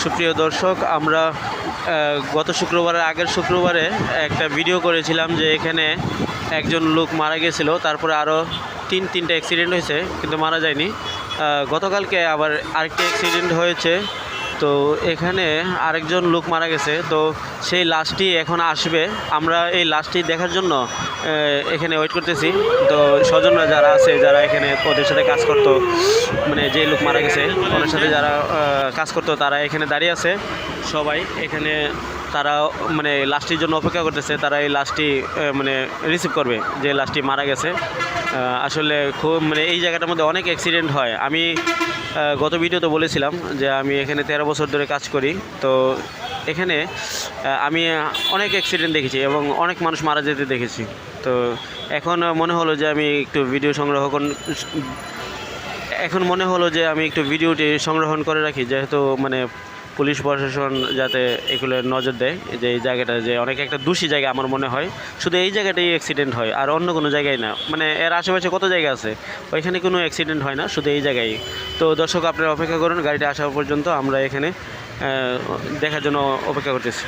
সুপ্রিয় দর্শক, আমরা গত শুক্রবারের আগের শুক্রবারে একটা ভিডিও করেছিলাম যে এখানে একজন লোক মারা গেছিল, তারপরে আরও তিন, তিনটা অ্যাক্সিডেন্ট হয়েছে, কিন্তু মারা যায়নি। গতকালকে আবার আরেকটি অ্যাক্সিডেন্ট হয়েছে। তো এখানে আরেকজন লোক মারা গেছে। তো সেই লাশটি এখন আসবে। আমরা এই লাশটি দেখার জন্য এখানে ওয়েট করতেছি। তো স্বজনরা যারা আছে, যারা এখানে ওদের সাথে কাজ করতো মানে যে লোক মারা গেছে, ওদের সাথে যারা কাজ করতো, তারা এখানে দাঁড়িয়ে আছে। সবাই এখানে তারা মানে লাশটির জন্য অপেক্ষা করতেছে, তারা এই লাশটি মানে রিসিভ করবে, যে লাশটি মারা গেছে। আসলে খুব মানে এই জায়গাটার মধ্যে অনেক অ্যাক্সিডেন্ট হয়। আমি গত ভিডিওতে বলেছিলাম যে আমি এখানে তেরো বছর ধরে কাজ করি। তো এখানে আমি অনেক অ্যাক্সিডেন্ট দেখেছি এবং অনেক মানুষ মারা যেতে দেখেছি। তো এখন মনে হলো যে আমি একটু ভিডিও সংগ্রহ এখন মনে হলো যে আমি একটু ভিডিওটি সংগ্রহণ করে রাখি, যেহেতু মানে পুলিশ প্রশাসন যাতে এগুলো নজর দেয়, যে এই জায়গাটা যে অনেক একটা দূষী জায়গা আমার মনে হয়। শুধু এই জায়গাটাই অ্যাক্সিডেন্ট হয়, আর অন্য কোনো জায়গায় না। মানে এর আশেপাশে কত জায়গা আছে? ওইখানে কোনো অ্যাক্সিডেন্ট হয় না, শুধু এই জায়গায়। তো দর্শক, আপনারা অপেক্ষা করুন, গাড়িটা আসা পর্যন্ত আমরা এখানে দেখার জন্য অপেক্ষা করতেছি।